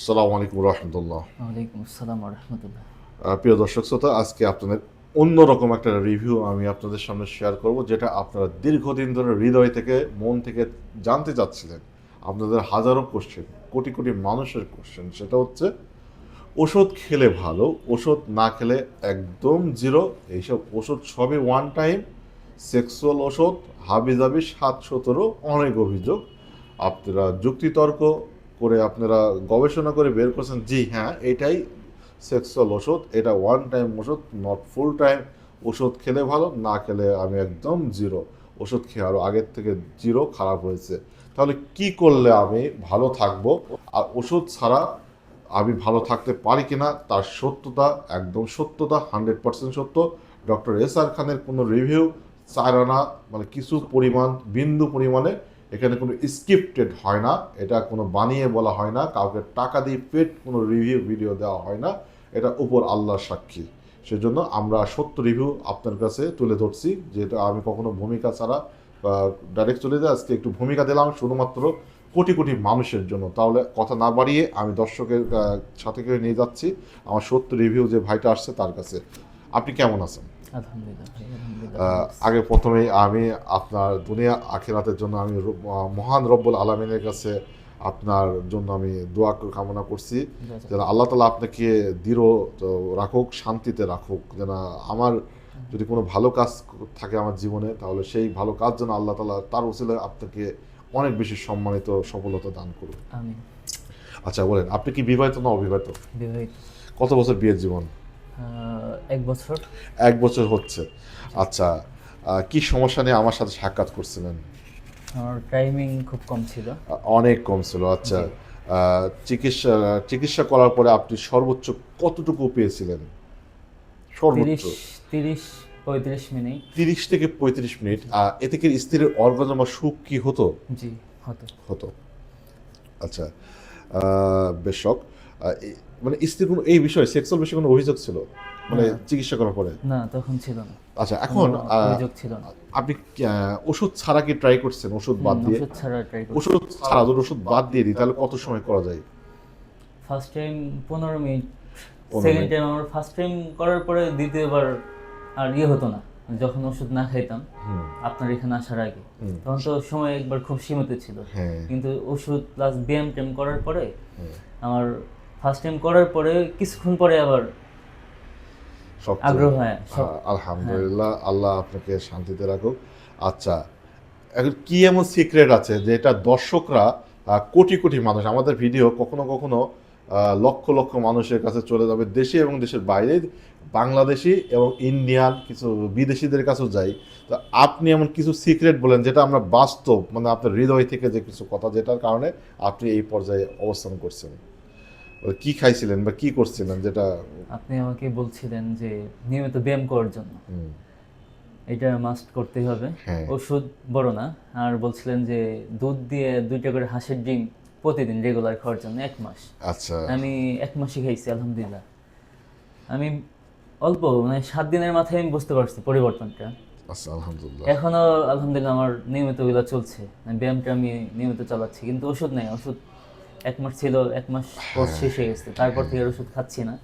আসসালামু আলাইকুম রহমতুল্লাহ। ওয়ালাইকুম আসসালাম রহমতুল্লাহ। প্রিয় দর্শক শ্রোতা আজকে আপনাদের অন্যরকম একটা রিভিউ আমি আপনাদের সামনে শেয়ার করব যেটা আপনারা দীর্ঘদিন ধরে হৃদয় থেকে মন থেকে জানতে চাচ্ছিলেন। আপনাদের হাজারো কোশ্চেন কোটি কোটি মানুষের কোশ্চেন সেটা হচ্ছে ওষুধ খেলে ভালো ওষুধ না খেলে একদম জিরো এইসব ওষুধ সবই ওয়ান টাইম সেক্সুয়াল ওষুধ হাবি জাবি সাত সতেরো অনেক অভিযোগ। আপনারা যুক্তিতর্ক করে আপনারা গবেষণা করে বের করছেন, জি হ্যাঁ এটাই সেক্সুয়াল ওষুধ, এটা ওয়ান টাইম ওষুধ নট ফুল টাইম ওষুধ খেলে ভালো, না খেলে আমি একদম জিরো ওষুধ খেয়ে আরও আগের থেকে জিরো খারাপ হয়েছে। তাহলে কি করলে আমি ভালো থাকব? আর ওষুধ ছাড়া আমি ভালো থাকতে পারি কিনা, তার সত্যতা, একদম সত্যতা হান্ড্রেড পার্সেন্ট সত্য। ডক্টর এস আর খানের কোনো রিভিউ চার আনা মানে কিছু পরিমাণ, বিন্দু পরিমাণে এখানে কোনো স্ক্রিপ্টেড হয় না। এটা কোনো বানিয়ে বলা হয় না। কাউকে টাকা দিয়ে পেট কোনো রিভিউ ভিডিও দেওয়া হয় না। এটা উপর আল্লাহর সাক্ষী। সেজন্য আমরা সত্য রিভিউ আপনার কাছে তুলে ধরছি, যেটা আমি কখনো ভূমিকা ছাড়া ডাইরেক্ট চলে যাই আজকে একটু ভূমিকা দিলাম শুধুমাত্র কোটি কোটি মানুষের জন্য। তাহলে কথা না বাড়িয়ে আমি দর্শকের সাথে করে নিয়ে যাচ্ছি। আমার সত্য রিভিউ যে ভাইটা আসছে তার কাছে। আপনি কেমন আছেন? আগে প্রথমেই আমি আপনার দুনিয়া আখেরাতের জন্য আমি মহান রব্বুল আলমিনের কাছে আপনার জন্য আমি দোয়া কামনা করছি। যেন আল্লাহ তালা আপনাকে দৃঢ় রাখুক শান্তিতে রাখুক। যেন আমার যদি কোনো ভালো কাজ থাকে আমার জীবনে তাহলে সেই ভালো কাজ যেন আল্লাহ তালা তার উচিলে আপনাকে অনেক বেশি সম্মানিত সফলতা দান করুক। আচ্ছা বলেন আপনি কি বিবাহিত না অবিবাহিত? বিবাহিত। কত বছর বিয়ের জীবন? এক বছর। এক বছর হচ্ছে। আচ্ছা কি সমস্যা নিয়ে আমার সাথে সাক্ষাৎ করছিলেন? আমার টাইমিং খুব কম ছিল। অনেক কম ছিল আচ্ছা। চিকিৎসা চিকিৎসা করার পরে আপনি সর্বোচ্চ কতটুকু পেয়েছিলেন? তিরিশ সর্বোচ্চ। তিরিশ পঁয়ত্রিশ মিনিট। তিরিশ থেকে পঁয়ত্রিশ মিনিট। এতে কি স্ত্রীর অর্গাজম সুখ কি হতো? জি হতো। হতো। আচ্ছা আহ, বেশ শখ। আহ, এই- মানে স্ত্রীর কোনো এই বিষয়ে সেক্সুয়াল বিষয়ে কোনো অভিযোগ ছিল? মানে চিকিৎসা করার পরে? না তখন ছিল না। আচ্ছা এখন অভিযোগ ছিল না। আপনি ওষুধ ছাড়া কি ট্রাই করছেন? ওষুধ বাদ দিয়ে? ওষুধ ছাড়া ট্রাই ওষুধ ছাড়া যদি ওষুধ বাদ দিয়ে দিই তাহলে কত সময় করা যায়? ফার্স্ট টাইম পনেরো মিনিট। সেকেন্ড টাইম আমার ফার্স্ট টাইম করার পরে দ্বিতীয়বার আর ইয়ে হতো না। যখন ওষুধ না খাইতাম আপনার এখানে আসার আগে। তখন তো সময় একবার খুব সীমিত ছিল। হ্যাঁ। কিন্তু ওষুধ প্লাস ব্যায়াম ট্যাম করার পরে আমার ফার্স্ট টাইম করার পরে কিছুক্ষণ পরে আবার আগ্রহ হয় আলহামদুলিল্লাহ আল্লাহ আপনাকে শান্তিতে রাখুক। আচ্ছা এখন কি এমন সিক্রেট আছে যে এটা দর্শকরা কোটি কোটি মানুষ আমাদের ভিডিও কখনো কখনো লক্ষ লক্ষ মানুষের কাছে চলে যাবে দেশে এবং দেশের বাইরে বাংলাদেশি এবং ইন্ডিয়ান কিছু বিদেশিদের কাছেও যাই। তো আপনি এমন কিছু সিক্রেট বলেন যেটা আমরা বাস্তব মানে আপনার হৃদয় থেকে যে কিছু কথা যেটার কারণে আপনি এই পর্যায়ে অবস্থান করছেন। কি খাইছিলেন বা কি করছিলেন যেটা আপনি আমাকে বলছিলেন যে নিয়মিত ব্যায়াম করার জন্য। এটা মাস্ট করতেই হবে। হ্যাঁ। ওষুধ বড় না। আর বলছিলেন যে দুধ দিয়ে দুইটা করে হাঁসের ডিম প্রতিদিন রেগুলার খাওয়ার জন্য এক মাস। আচ্ছা। আমি এক মাসই খাইছি আলহামদুলিল্লাহ। আমি অল্প মানে সাত দিনের মাথায় আমি বুঝতে পারছি পরিবর্তনটা। আচ্ছা আলহামদুলিল্লাহ। এখনও আলহামদুলিল্লাহ আমার নিয়মিত ওগুলো চলছে। ব্যায়ামটা আমি নিয়মিত চালাচ্ছি কিন্তু ওষুধ নেই ওষুধ এক মাস ছিল এক মাস কোর্স শেষ হয়ে গেছে তারপর থেকে ওষুধ খাচ্ছি না।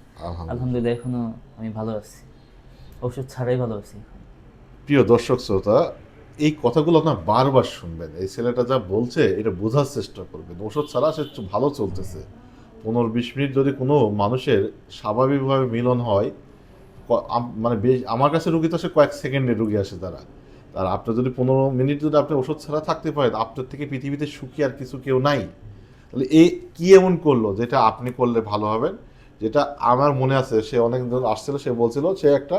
আলহামদুলিল্লাহ। এখনও আমি ভালো আছি। ওষুধ ছাড়াই ভালো আছি প্রিয় দর্শক শ্রোতা এই কথাগুলো আপনার বারবার শুনবেন। এই ছেলেটা যা বলছে এটা বোঝার চেষ্টা করবেন। ওষুধ ছাড়া সে ভালো চলতেছে। পনেরো বিশ মিনিট যদি কোনো মানুষের স্বাভাবিকভাবে মিলন হয় মানে বেশ আমার কাছে রুগী তো আসে কয়েক সেকেন্ডে রুগী আসে তারা। আর আপনি যদি পনেরো মিনিট যদি আপনি ওষুধ ছাড়া থাকতে পারেন আপনার থেকে পৃথিবীতে সুখী আর কিছু কেউ নাই। তাহলে এ কি এমন করল? যেটা আপনি করলে ভালো হবেন যেটা আমার মনে আছে, সে অনেক দিন আসছিল, সে বলছিল, সে একটা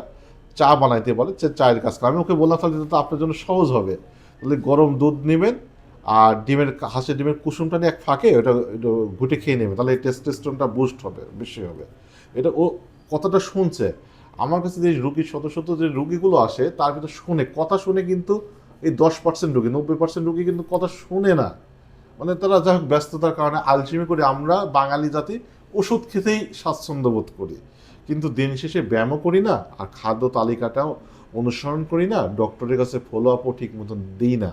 চা বানাইতে বলে, সে চায়ের কাজ। আমি ওকে বললাম, তাহলে তো আপনার জন্য সহজ হবে। তাহলে গরম দুধ নেবেন আর ডিমের হাঁসের ডিমের কুসুমটা নিয়ে এক ফাঁকে ওটা ঘুটে খেয়ে নেবে তাহলে এই টেস্ট টেস্টোস্টেরনটা বুস্ট হবে, বেশি হবে। এটা ও কথাটা শুনছে। আমার কাছে যে রুগীর শত শত যে রুগীগুলো আসে, তার ভিতরে শুনে, কথা শুনে কিন্তু এই দশ পার্সেন্ট রুগী, নব্বই পার্সেন্ট রুগী কিন্তু কথা শুনে না। মানে তারা যাই হোক ব্যস্ততার কারণে আলসিমি করে আমরা বাঙালি জাতি ওষুধ খেতেই স্বাচ্ছন্দ্য বোধ করি। কিন্তু দিন শেষে ব্যায়ামও করি না, আর খাদ্য তালিকাটাও অনুসরণ করি না, ডক্টরের কাছে ফলো আপও ঠিক মতন দিই না।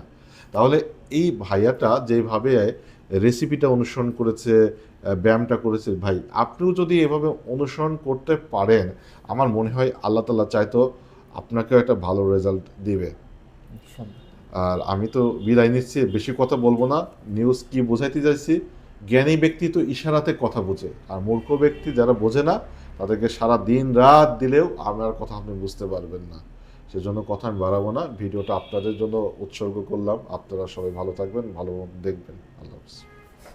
তাহলে এই ভাইয়াটা যেভাবে রেসিপিটা অনুসরণ করেছে ব্যায়ামটা করেছে, ভাই, আপনিও যদি এভাবে অনুসরণ করতে পারেন, আমার মনে হয় আল্লাহ তাল্লাহ চাইতো আপনাকেও একটা ভালো রেজাল্ট দিবে। আর আমি তো বিদায় নিচ্ছি, বেশি কথা বলব না। নিউজ কি বোঝাইতে চাইছি? জ্ঞানী ব্যক্তি তো ইশারাতে কথা বোঝে, আর মূর্খ ব্যক্তি যারা বোঝে না, তাদেরকে সারা দিন রাত দিলেও আমার কথা আপনি বুঝতে পারবেন না। সেজন্য কথা আমি বাড়াবো না। ভিডিওটা আপনাদের জন্য উৎসর্গ করলাম। আপনারা সবাই ভালো থাকবেন, ভালো দেখবেন। আল্লাহ হাফিজ।